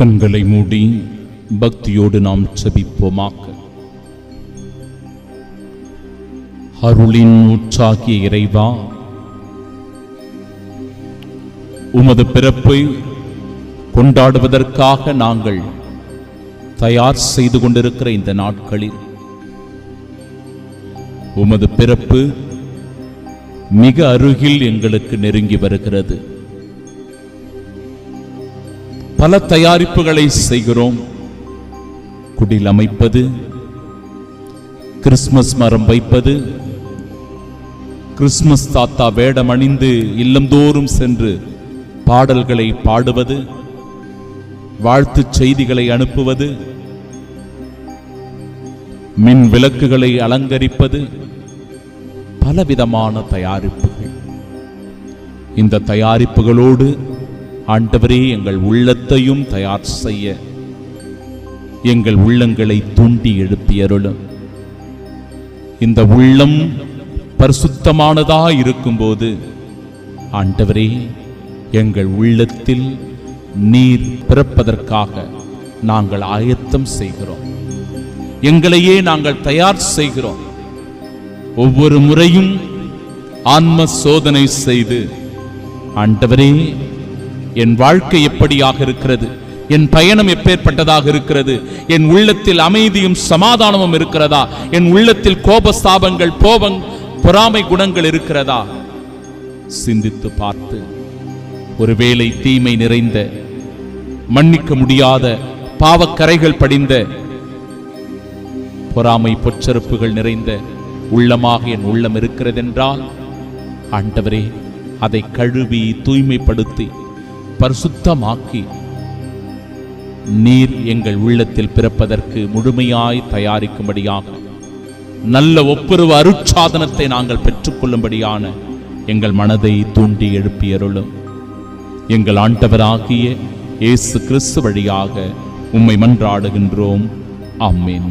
கண்களை மூடி பக்தியோடு நாம் செபிப்போமாக்க அருளின் உற்சாகிய இறைவா உமது பிறப்பை கொண்டாடுவதற்காக நாங்கள் தயார் செய்து கொண்டிருக்கிற இந்த நாட்களில் உமது பிறப்பு மிக அருகில் எங்களுக்கு நெருங்கி வருகிறது. பல தயாரிப்புகளை செய்கிறோம். குடில் அமைப்பது கிறிஸ்மஸ் மரம் வைப்பது கிறிஸ்மஸ் தாத்தா வேடம் அணிந்து இல்லந்தோறும் சென்று பாடல்களை பாடுவது வாழ்த்துச் செய்திகளை அனுப்புவது மின் விளக்குகளை அலங்கரிப்பது பலவிதமான தயாரிப்புகள். இந்த தயாரிப்புகளோடு ஆண்டவரே எங்கள் உள்ளத்தையும் தயார் செய்ய. எங்கள் உள்ளங்களை தூண்டி எழுப்பியருளும் இந்த உள்ளம் பரிசுத்தமானதா இருக்கும்போது ஆண்டவரே எங்கள் உள்ளத்தில் நீர் பிறப்பதற்காக நாங்கள் ஆயத்தம் செய்கிறோம். எங்களையே நாங்கள் தயார் செய்கிறோம். ஒவ்வொரு முறையும் ஆன்ம சோதனை செய்து ஆண்டவரே என் வாழ்க்கை எப்படியாக இருக்கிறது? என் பயணம் எப்பேற்பட்டதாக இருக்கிறது? என் உள்ளத்தில் அமைதியும் சமாதானமும் இருக்கிறதா? என் உள்ளத்தில் கோபஸ்தாபங்கள் கோபம் பொறாமை குணங்கள் இருக்கிறதா? சிந்தித்து பார்த்து ஒருவேளை தீமை நிறைந்த மன்னிக்க முடியாத பாவக்கரைகள் படிந்த பொறாமை பொச்சரிப்புகள் நிறைந்த உள்ளமாக என் உள்ளம் இருக்கிறதென்றால் ஆண்டவரே அதை கழுவி தூய்மைப்படுத்தி பரிசுத்தமாக்கி நீர் எங்கள் உள்ளத்தில் பிறப்பதற்கு முழுமையாய் தயாரிக்கும்படியாக நல்ல ஒப்புரவு அருட்சாதனத்தை நாங்கள் பெற்றுக்கொள்ளும்படியான எங்கள் மனதை தூண்டி எழுப்பியருளும். எங்கள் ஆண்டவராகிய இயேசு கிறிஸ்து வழியாக உம்மை மன்றாடுகின்றோம். ஆமேன்.